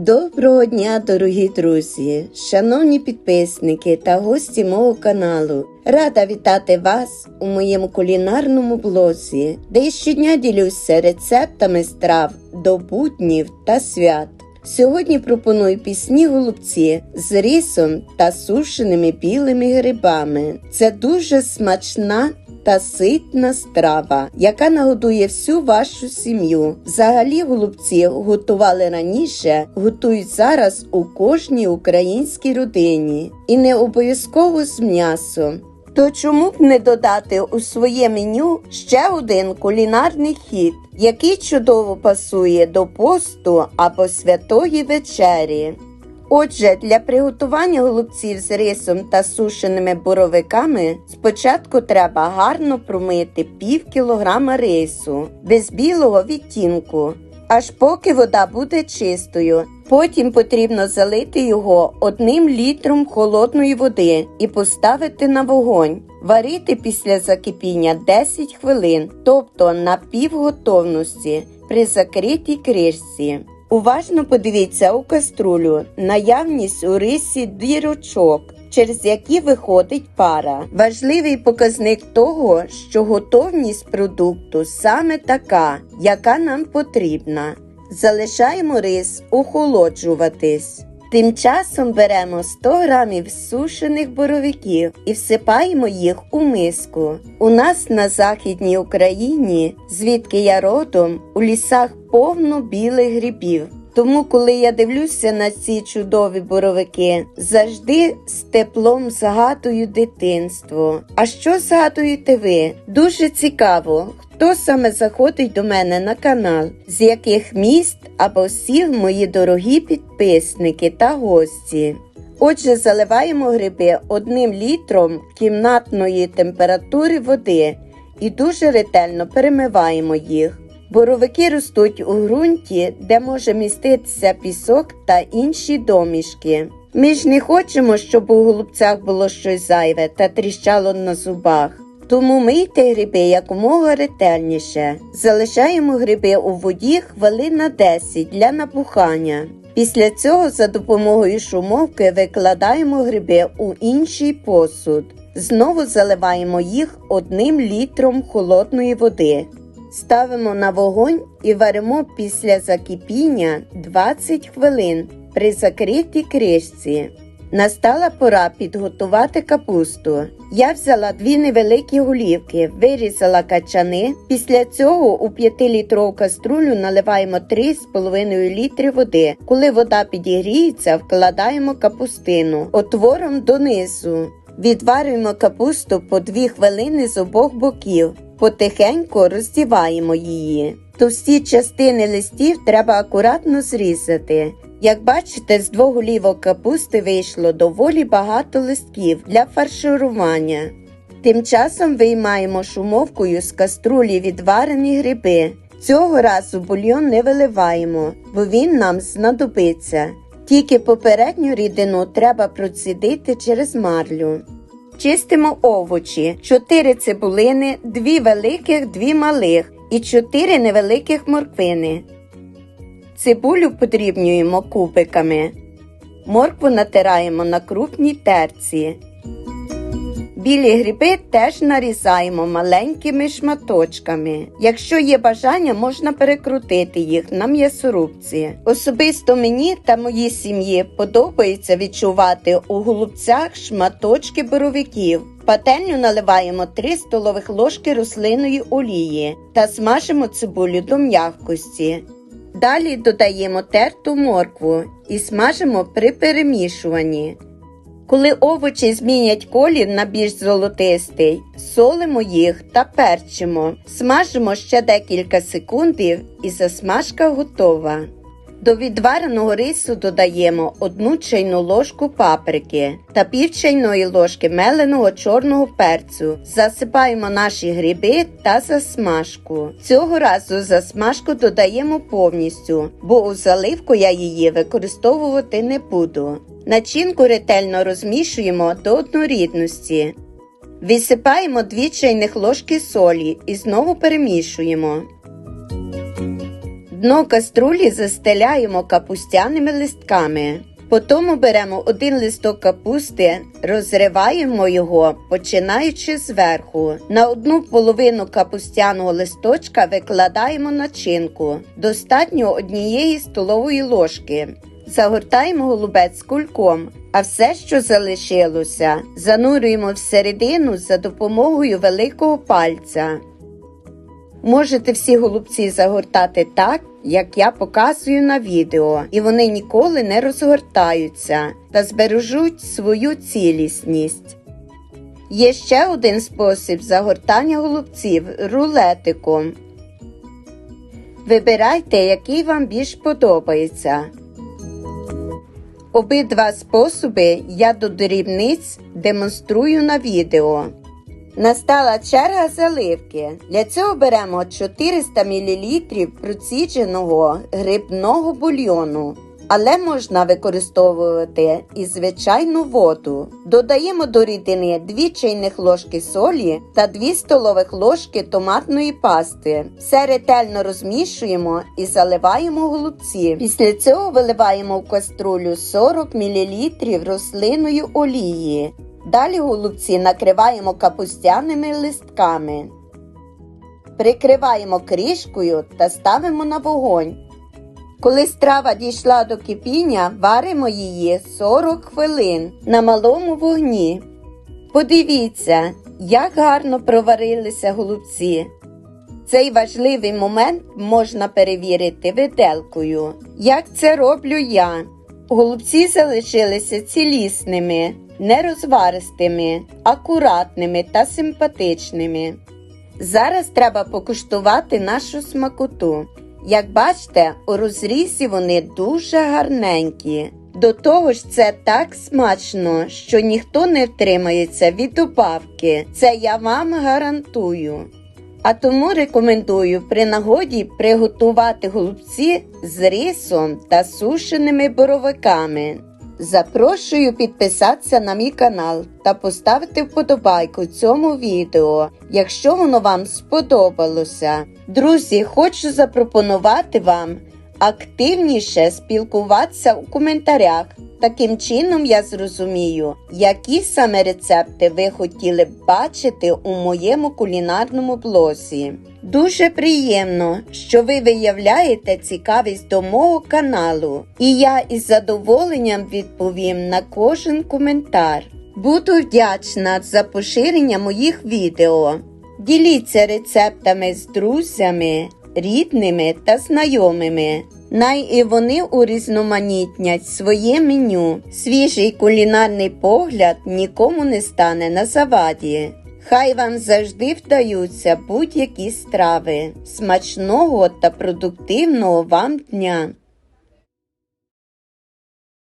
Доброго дня, дорогі друзі, шановні підписники та гості мого каналу. Рада вітати вас у моєму кулінарному блозі, де я щодня ділюся рецептами страв до буднів та свят. Сьогодні пропоную пісні голубці з рисом та сушеними білими грибами. Це дуже смачна та ситна страва, яка нагодує всю вашу сім'ю. Взагалі голубці готували раніше, готують зараз у кожній українській родині і не обов'язково з м'ясом. То чому б не додати у своє меню ще один кулінарний хід, який чудово пасує до посту або святої вечері? Отже, для приготування голубців з рисом та сушеними боровиками спочатку треба гарно промити пів кілограма рису без білого відтінку, аж поки вода буде чистою. Потім потрібно залити його одним літром холодної води і поставити на вогонь. Варити після закипіння 10 хвилин, тобто на півготовності при закритій кришці. Уважно подивіться у каструлю наявність у рисі дірочок, через які виходить пара. Важливий показник того, що готовність продукту саме така, яка нам потрібна. Залишаємо рис охолоджуватись. Тим часом беремо 100 грамів сушених боровиків і всипаємо їх у миску. У нас на Західній Україні, звідки я родом, у лісах повно білих грибів. Тому, коли я дивлюся на ці чудові боровики, завжди з теплом згадую дитинство. А що згадуєте ви? Дуже цікаво, хто саме заходить до мене на канал, з яких міст або сіл мої дорогі підписники та гості. Отже, заливаємо гриби одним літром кімнатної температури води і дуже ретельно перемиваємо їх. Боровики ростуть у ґрунті, де може міститися пісок та інші домішки. Ми ж не хочемо, щоб у голубцях було щось зайве та тріщало на зубах. Тому мийте гриби якомога ретельніше. Залишаємо гриби у воді хвилин на 10 для набухання. Після цього за допомогою шумовки викладаємо гриби у інший посуд. Знову заливаємо їх одним літром холодної води. Ставимо на вогонь і варимо після закипіння 20 хвилин при закритій кришці. Настала пора підготувати капусту. Я взяла дві невеликі голівки, вирізала качани. Після цього у 5-літрову каструлю наливаємо 3,5 літри води. Коли вода підігріється, вкладаємо капустину отвором донизу. Відварюємо капусту по 2 хвилини з обох боків. Потихеньку роздіваємо її. Товсті частини листів треба акуратно зрізати. Як бачите, з двох голівок капусти вийшло доволі багато листків для фарширування. Тим часом виймаємо шумовкою з каструлі відварені гриби. Цього разу бульйон не виливаємо, бо він нам знадобиться. Тільки попередню рідину треба процідити через марлю. Чистимо овочі, 4 цибулини, 2 великих, 2 малих і 4 невеликих морквини. Цибулю подрібнюємо кубиками. Моркву натираємо на крупній терці. Білі гриби теж нарізаємо маленькими шматочками. Якщо є бажання, можна перекрутити їх на м'ясорубці. Особисто мені та моїй сім'ї подобається відчувати у голубцях шматочки боровиків. Пательню наливаємо 3 столових ложки рослинної олії та смажимо цибулю до м'якості. Далі додаємо терту моркву і смажимо при перемішуванні. Коли овочі змінять колір на більш золотистий, солимо їх та перчимо. Смажимо ще декілька секундів і засмажка готова. До відвареного рису додаємо одну чайну ложку паприки та пів чайної ложки меленого чорного перцю. Засипаємо наші гриби та засмажку. Цього разу засмажку додаємо повністю, бо у заливку я її використовувати не буду. Начинку ретельно розмішуємо до однорідності. Висипаємо 2 чайних ложки солі і знову перемішуємо. Дно каструлі застеляємо капустяними листками. Потім беремо один листок капусти, розриваємо його, починаючи зверху. На одну половину капустяного листочка викладаємо начинку. Достатньо однієї столової ложки. Загортаємо голубець кульком, а все, що залишилося, занурюємо всередину за допомогою великого пальця. Можете всі голубці загортати так, як я показую на відео, і вони ніколи не розгортаються та збережуть свою цілісність. Є ще один спосіб загортання голубців рулетиком. Вибирайте, який вам більш подобається. Обидва способи я до дрібниць демонструю на відео. Настала черга заливки. Для цього беремо 400 мл процідженого грибного бульйону, але можна використовувати і звичайну воду. Додаємо до рідини 2 чайних ложки солі та 2 столових ложки томатної пасти. Все ретельно розмішуємо і заливаємо голубці. Після цього виливаємо в каструлю 40 мл рослинної олії. Далі голубці накриваємо капустяними листками. Прикриваємо кришкою та ставимо на вогонь. Коли страва дійшла до кипіння, варимо її 40 хвилин на малому вогні. Подивіться, як гарно проварилися голубці. Цей важливий момент можна перевірити виделкою. Як це роблю я? Голубці залишилися цілісними, нерозваристими, акуратними та симпатичними. Зараз треба покуштувати нашу смакоту. Як бачите, у розрізі вони дуже гарненькі. До того ж, це так смачно, що ніхто не втримається від добавки. Це я вам гарантую. А тому рекомендую при нагоді приготувати голубці з рисом та сушеними боровиками. Запрошую підписатися на мій канал та поставити вподобайку цьому відео, якщо воно вам сподобалося. Друзі, хочу запропонувати вам активніше спілкуватися у коментарях. Таким чином я зрозумію, які саме рецепти ви хотіли б бачити у моєму кулінарному блозі. Дуже приємно, що ви виявляєте цікавість до мого каналу, і я із задоволенням відповім на кожен коментар. Буду вдячна за поширення моїх відео. Діліться рецептами з друзями, рідними та знайомими. Най і вони урізноманітнять своє меню. Свіжий кулінарний погляд нікому не стане на заваді. Хай вам завжди вдаються будь-які страви. Смачного та продуктивного вам дня!